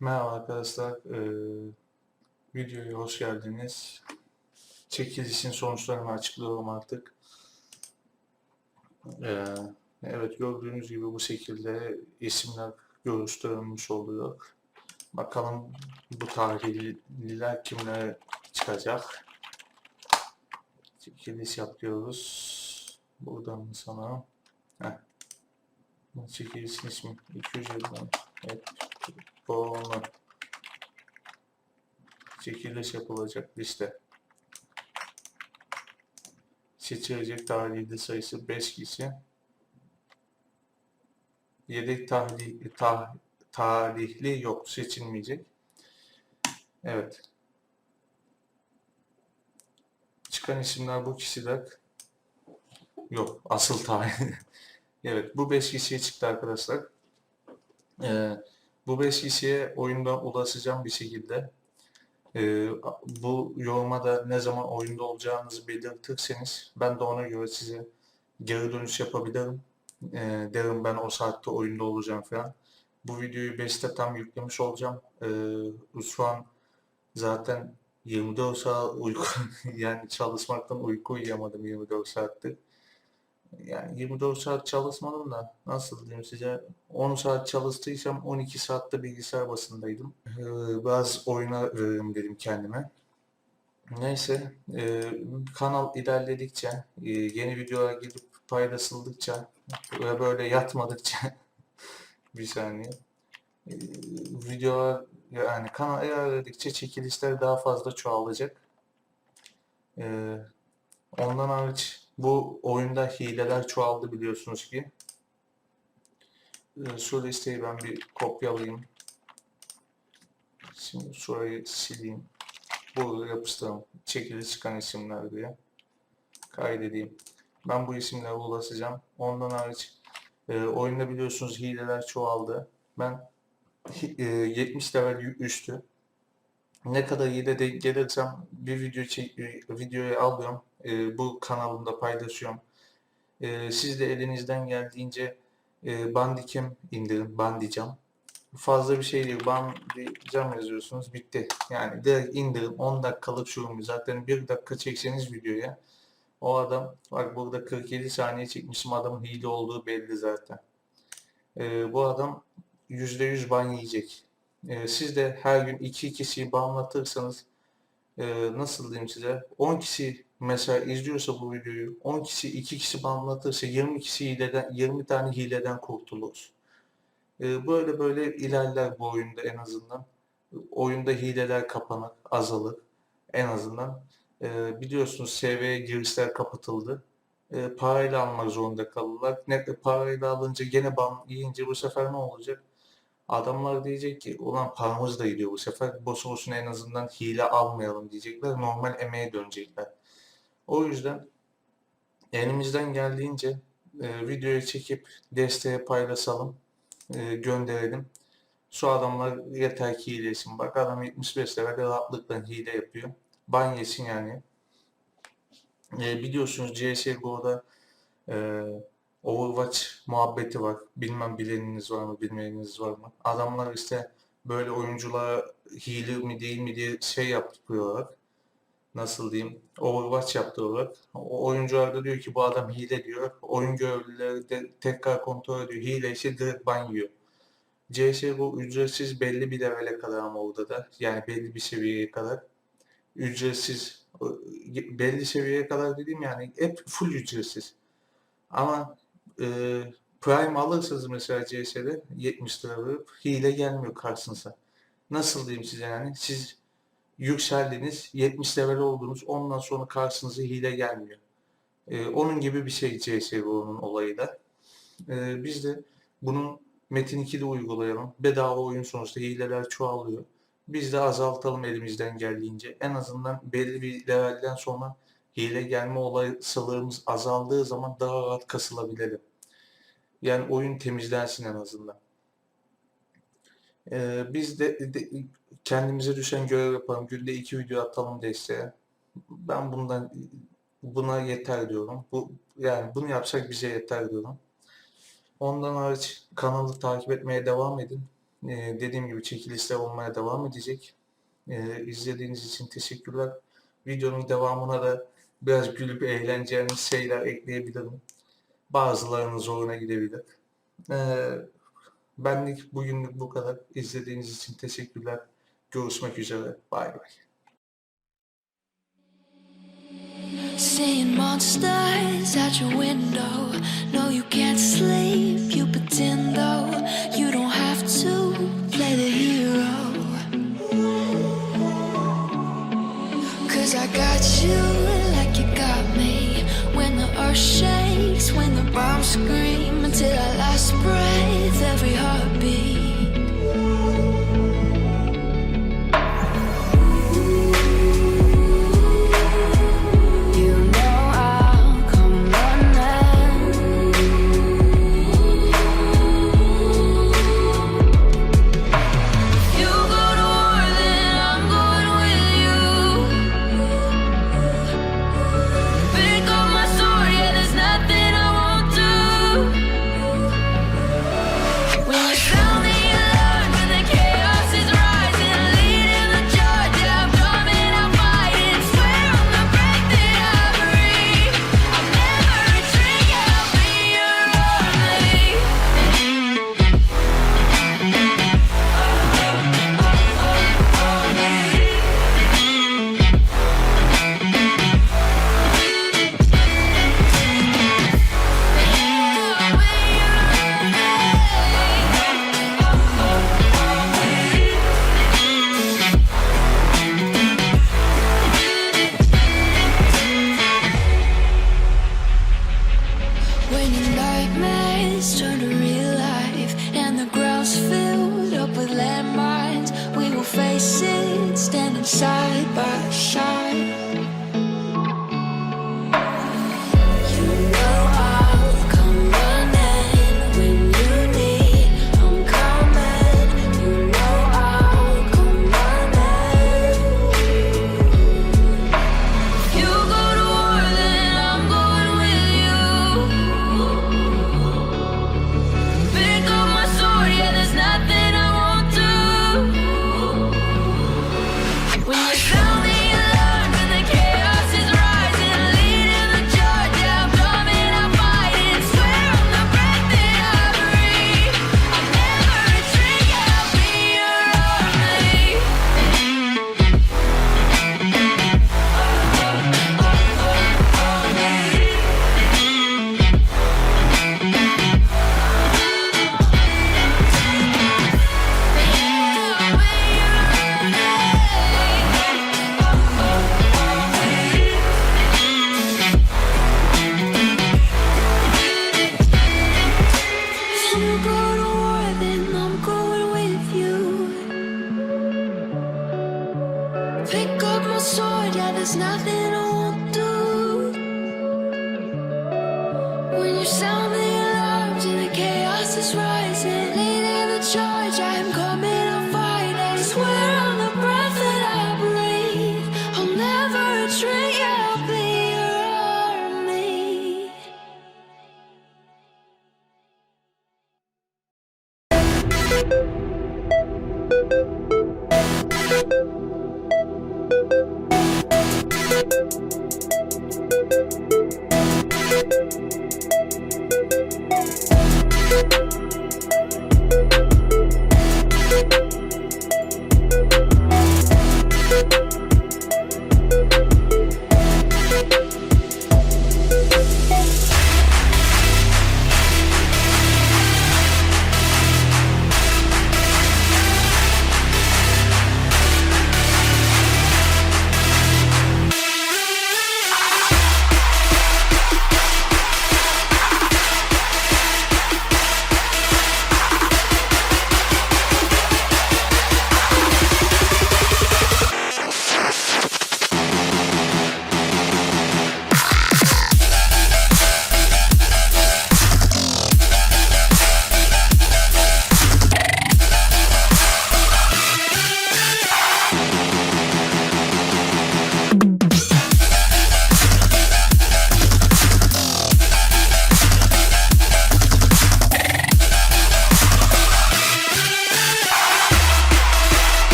Merhaba arkadaşlar, eee, videoya hoş geldiniz. Çekilişin sonuçlarını açıklıyorum artık. Eee, evet gördüğünüz gibi bu şekilde isimler görüştürülmüş oluyor. Bakalım bu tarihliler kimlere çıkacak. Çekiliş yapıyoruz. Buradan mı sana? Heh. Çekilişin ismi 250'den. Evet. Doğru. Çekiliş yapılacak liste. Seçilecek tarihli sayısı 5 kişi. Yedek tarih, tah, tarihli yok seçilmeyecek. Evet. Çıkan isimler bu kişiler. Yok asıl tarih. evet bu 5 kişiye çıktı arkadaşlar. Ee, bu 5 kişiye oyunda ulaşacağım bir şekilde. Ee, bu yoruma da ne zaman oyunda olacağınızı belirtirseniz ben de ona göre size geri dönüş yapabilirim. Ee, derim ben o saatte oyunda olacağım falan. Bu videoyu 5'te tam yüklemiş olacağım. Ee, şu an zaten 24 saat uyku yani çalışmaktan uyku uyuyamadım 24 saattir. Yani 24 saat çalışmadım da nasıl diyeyim size 10 saat çalıştıysam 12 saatte bilgisayar başındaydım. Ee, biraz oyuna veririm dedim kendime. Neyse e, kanal ilerledikçe e, yeni videolar gelip paylaşıldıkça ve böyle yatmadıkça bir saniye e, videolar yani kanal ilerledikçe çekilişler daha fazla çoğalacak. E, ondan hariç bu oyunda hileler çoğaldı biliyorsunuz ki. Ee, şu listeyi ben bir kopyalayayım. Şimdi şurayı sileyim. Burada yapıştıralım. Çekili çıkan isimler diye. Kaydedeyim. Ben bu isimlere ulaşacağım. Ondan hariç e, oyunda biliyorsunuz hileler çoğaldı. Ben e, 70 level üstü ne kadar hile denk gelirsem bir video çek, videoyu alıyorum. E, bu kanalımda paylaşıyorum. E, siz de elinizden geldiğince e, Bandicam indirin. Bandicam. Fazla bir şey değil. Bandicam yazıyorsunuz. Bitti. Yani direkt indirin. 10 dakikalık şurumu. Zaten 1 dakika çekseniz videoya o adam bak burada 47 saniye çekmişim adamın hile olduğu belli zaten. E, bu adam %100 ban yiyecek. E, siz de her gün 2 kişiyi banlatırsanız e, nasıl diyeyim size 10 kişi mesela izliyorsa bu videoyu 10 kişi 2 kişi banlatırsa 20 kişi hileden 20 tane hileden kurtuluruz. E, böyle böyle ilerler bu oyunda en azından. Oyunda hileler kapanır, azalır en azından. E, biliyorsunuz SV'ye girişler kapatıldı. E, parayla almak zorunda kalırlar. Ne, parayla alınca gene ban yiyince bu sefer ne olacak? Adamlar diyecek ki ulan paramız da gidiyor bu sefer. Boş olsun en azından hile almayalım diyecekler. Normal emeğe dönecekler. O yüzden elimizden geldiğince e, videoyu çekip desteğe paylaşalım. E, gönderelim. Şu adamlar yeter ki hilesin. Bak adam 75 lira rahatlıkla hile yapıyor. Ban yesin yani. E, biliyorsunuz CSGO'da e, Overwatch muhabbeti var. Bilmem bileniniz var mı, bilmeyeniniz var mı? Adamlar işte böyle oyunculara hile mi değil mi diye şey yapıyorlar. Nasıl diyeyim? Overwatch yaptırıyorlar. O oyuncular da diyor ki bu adam hile diyor. Oyun görevlileri de tekrar kontrol ediyor. Hile ise direkt ban yiyor. CSGO ücretsiz belli bir levele kadar ama orada da. Yani belli bir seviyeye kadar. Ücretsiz belli seviyeye kadar dediğim yani hep full ücretsiz. Ama e, Prime alırsanız mesela CS'de 70 lira verip hile gelmiyor karşınıza. Nasıl diyeyim size yani? Siz yükseldiniz, 70 level oldunuz, ondan sonra karşınıza hile gelmiyor. E, onun gibi bir şey CSGO'nun olayı da. E, biz de bunu Metin 2'de uygulayalım. Bedava oyun sonuçta hileler çoğalıyor. Biz de azaltalım elimizden geldiğince. En azından belli bir levelden sonra hile gelme olasılığımız azaldığı zaman daha rahat kasılabilelim. Yani oyun temizlensin en azından. Ee, biz de, de kendimize düşen görev yapalım. Günde iki video atalım desteğe. Ben bundan buna yeter diyorum. Bu yani bunu yapsak bize yeter diyorum. Ondan hariç kanalı takip etmeye devam edin. Ee, dediğim gibi çekilişler olmaya devam edecek. Ee, izlediğiniz için teşekkürler. Videonun devamına da biraz gülüp eğleneceğiniz şeyler ekleyebilirim. Bazılarının zoruna gidebilir. Ee, benlik bugünlük bu kadar. İzlediğiniz için teşekkürler. Görüşmek üzere. Bay bay. Seeing monsters at your window. No, you can't sleep. You scream. places standing side by side.